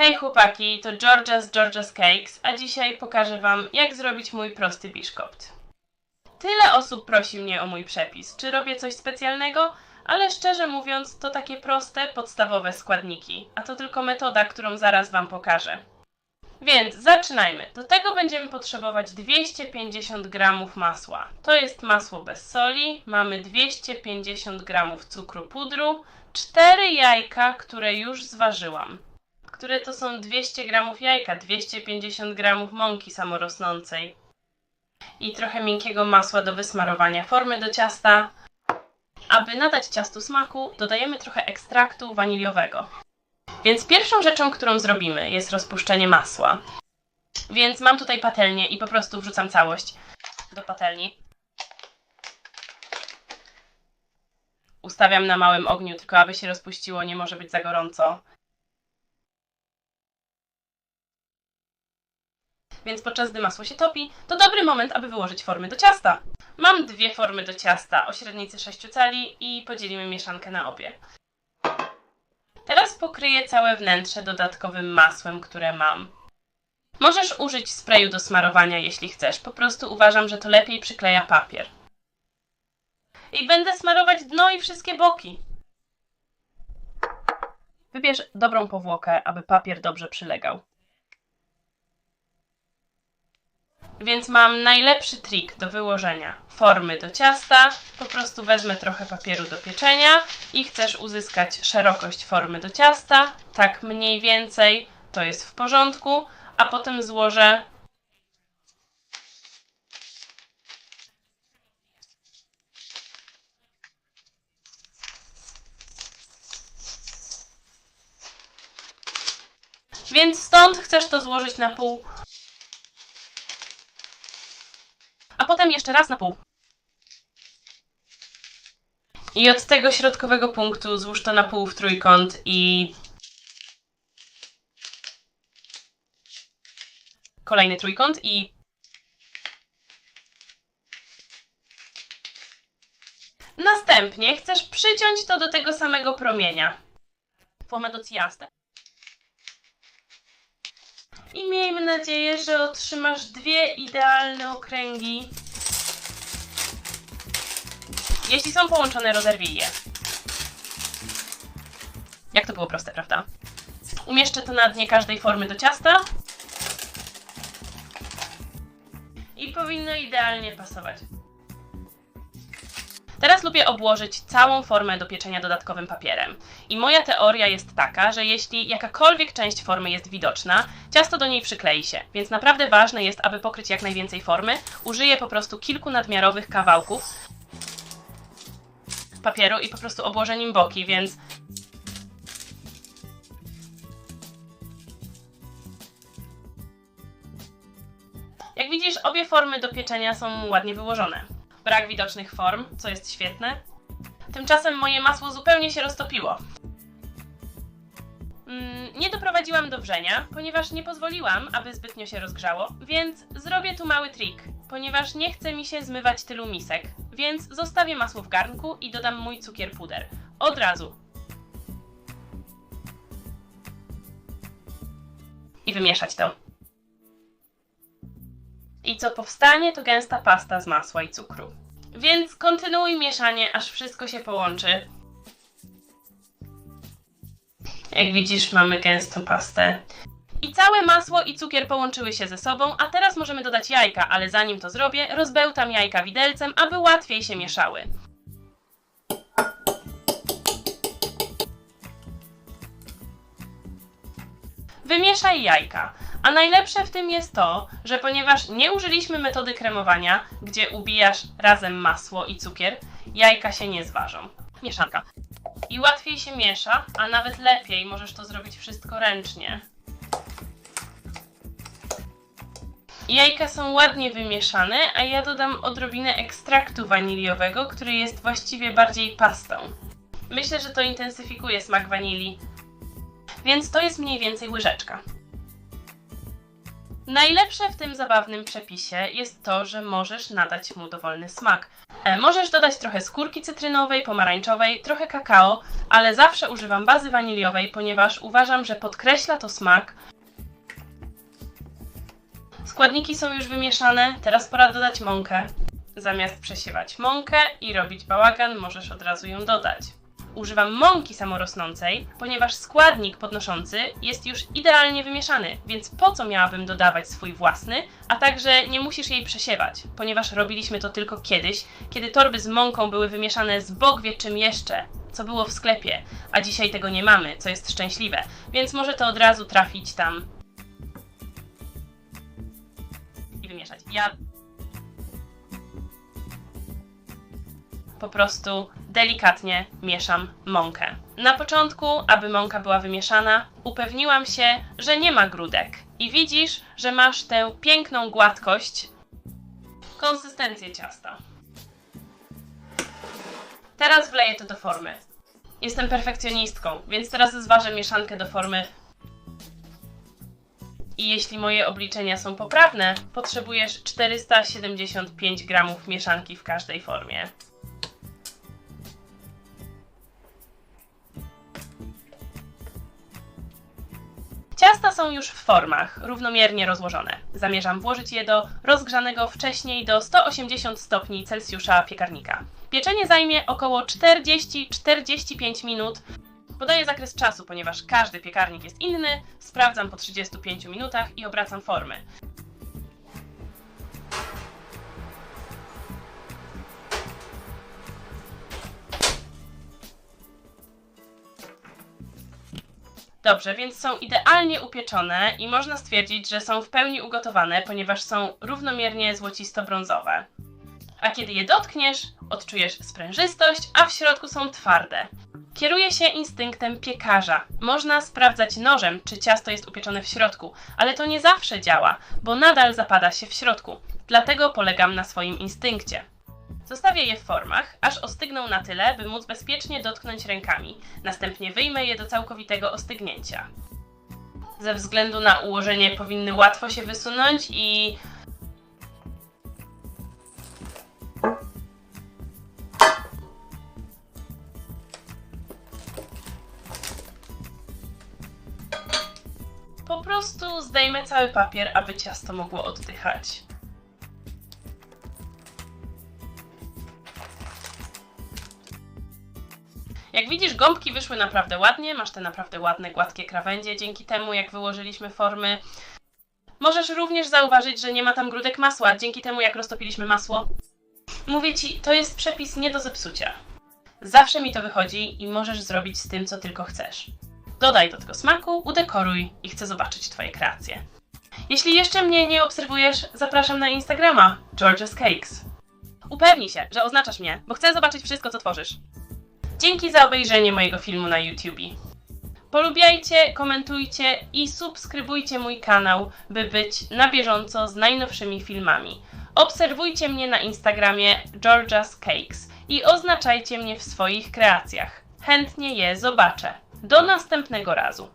Hej chłopaki, to Georgia z Georgia's Cakes, a dzisiaj pokażę wam, jak zrobić mój prosty biszkopt. Tyle osób prosi mnie o mój przepis, czy robię coś specjalnego, ale szczerze mówiąc, to takie proste, podstawowe składniki, a to tylko metoda, którą zaraz wam pokażę. Więc zaczynajmy. Do tego będziemy potrzebować 250 g masła. To jest masło bez soli, mamy 250 g cukru pudru, 4 jajka, które już zważyłam. Które to są 200 g jajka, 250 g mąki samorosnącej i trochę miękkiego masła do wysmarowania formy do ciasta. Aby nadać ciastu smaku, dodajemy trochę ekstraktu waniliowego. Więc pierwszą rzeczą, którą zrobimy, jest rozpuszczenie masła. Więc mam tutaj patelnię i po prostu wrzucam całość do patelni. Ustawiam na małym ogniu, tylko aby się rozpuściło, nie może być za gorąco. Więc podczas gdy masło się topi, to dobry moment, aby wyłożyć formy do ciasta. Mam dwie formy do ciasta o średnicy 6 cali i podzielimy mieszankę na obie. Teraz pokryję całe wnętrze dodatkowym masłem, które mam. Możesz użyć sprayu do smarowania, jeśli chcesz. Po prostu uważam, że to lepiej przykleja papier. I będę smarować dno i wszystkie boki. Wybierz dobrą powłokę, aby papier dobrze przylegał. Więc mam najlepszy trik do wyłożenia. Formy do ciasta. Po prostu wezmę trochę papieru do pieczenia i chcesz uzyskać szerokość formy do ciasta, tak mniej więcej, to jest w porządku, a potem złożę Więc stąd chcesz to złożyć na pół a potem jeszcze raz na pół. I od tego środkowego punktu złóż to na pół w trójkąt i kolejny trójkąt i Następnie chcesz przyciąć to do tego samego promienia. Do ciasta. I miejmy nadzieję, że otrzymasz dwie idealne okręgi. Jeśli są połączone, rozerwij je. Jak to było proste, prawda? Umieszczę to na dnie każdej formy do ciasta. I powinno idealnie pasować. Teraz lubię obłożyć całą formę do pieczenia dodatkowym papierem. I moja teoria jest taka, że jeśli jakakolwiek część formy jest widoczna, ciasto do niej przyklei się. Więc naprawdę ważne jest, aby pokryć jak najwięcej formy. Użyję po prostu kilku nadmiarowych kawałków papieru i po prostu obłożę nim boki, więc Jak widzisz, obie formy do pieczenia są ładnie wyłożone brak widocznych form, co jest świetne. Tymczasem moje masło zupełnie się roztopiło. Mm, nie doprowadziłam do wrzenia, ponieważ nie pozwoliłam, aby zbytnio się rozgrzało, więc zrobię tu mały trik, ponieważ nie chce mi się zmywać tylu misek, więc zostawię masło w garnku i dodam mój cukier puder. Od razu. I wymieszać to. I co powstanie, to gęsta pasta z masła i cukru. Więc kontynuuj mieszanie, aż wszystko się połączy. Jak widzisz, mamy gęstą pastę. I całe masło i cukier połączyły się ze sobą, a teraz możemy dodać jajka, ale zanim to zrobię, rozbełtam jajka widelcem, aby łatwiej się mieszały. Wymieszaj jajka. A najlepsze w tym jest to, że ponieważ nie użyliśmy metody kremowania, gdzie ubijasz razem masło i cukier, jajka się nie zważą. Mieszanka. I łatwiej się miesza, a nawet lepiej możesz to zrobić wszystko ręcznie. Jajka są ładnie wymieszane, a ja dodam odrobinę ekstraktu waniliowego, który jest właściwie bardziej pastą. Myślę, że to intensyfikuje smak wanilii, więc to jest mniej więcej łyżeczka. Najlepsze w tym zabawnym przepisie jest to, że możesz nadać mu dowolny smak. E, Możesz dodać trochę skórki cytrynowej, pomarańczowej, trochę kakao, ale zawsze używam bazy waniliowej, ponieważ uważam, że podkreśla to smak. Składniki są już wymieszane, teraz pora dodać mąkę. Zamiast przesiewać mąkę i robić bałagan, możesz od razu ją dodać. Używam mąki samorosnącej, ponieważ składnik podnoszący jest już idealnie wymieszany, więc po co miałabym dodawać swój własny, a także nie musisz jej przesiewać, ponieważ robiliśmy to tylko kiedyś, kiedy torby z mąką były wymieszane z Bóg wie czym jeszcze, co było w sklepie, a dzisiaj tego nie mamy, co jest szczęśliwe, więc może to od razu trafić tam i wymieszać. Ja po prostu delikatnie mieszam mąkę. Na początku, aby mąka była wymieszana, upewniłam się, że nie ma grudek. I widzisz, że masz tę piękną gładkość, konsystencję ciasta. Teraz wleję to do formy. Jestem perfekcjonistką, więc teraz zważę mieszankę do formy. I jeśli moje obliczenia są poprawne, potrzebujesz 475 gramów mieszanki w każdej formie. Ciasta są już w formach, równomiernie rozłożone. Zamierzam włożyć je do rozgrzanego wcześniej do 180 stopni Celsjusza piekarnika. Pieczenie zajmie około 40-45 minut. Podaję zakres czasu, ponieważ każdy piekarnik jest inny. Sprawdzam po 35 minutach i obracam formy. Dobrze, więc są idealnie upieczone i można stwierdzić, że są w pełni ugotowane, ponieważ są równomiernie złocisto-brązowe. A kiedy je dotkniesz, odczujesz sprężystość, a w środku są twarde. Kieruję się instynktem piekarza. Można sprawdzać nożem, czy ciasto jest upieczone w środku, ale to nie zawsze działa, bo nadal zapada się w środku. Dlatego polegam na swoim instynkcie. Zostawię je w formach, aż ostygną na tyle, by móc bezpiecznie dotknąć rękami. Następnie wyjmę je do całkowitego ostygnięcia. Ze względu na ułożenie powinny łatwo się wysunąć i po prostu zdejmę cały papier, aby ciasto mogło oddychać. Jak widzisz, gąbki wyszły naprawdę ładnie, masz te naprawdę ładne, gładkie krawędzie dzięki temu, jak wyłożyliśmy formy. Możesz również zauważyć, że nie ma tam grudek masła, dzięki temu, jak roztopiliśmy masło. Mówię ci, to jest przepis nie do zepsucia. Zawsze mi to wychodzi i możesz zrobić z tym, co tylko chcesz. Dodaj do tego smaku, udekoruj i chcę zobaczyć Twoje kreacje. Jeśli jeszcze mnie nie obserwujesz, zapraszam na Instagrama George's Cakes. Upewnij się, że oznaczasz mnie, bo chcę zobaczyć wszystko, co tworzysz. Dzięki za obejrzenie mojego filmu na YouTube. Polubiajcie, komentujcie i subskrybujcie mój kanał, by być na bieżąco z najnowszymi filmami. Obserwujcie mnie na Instagramie Georgia's Cakes i oznaczajcie mnie w swoich kreacjach. Chętnie je zobaczę. Do następnego razu.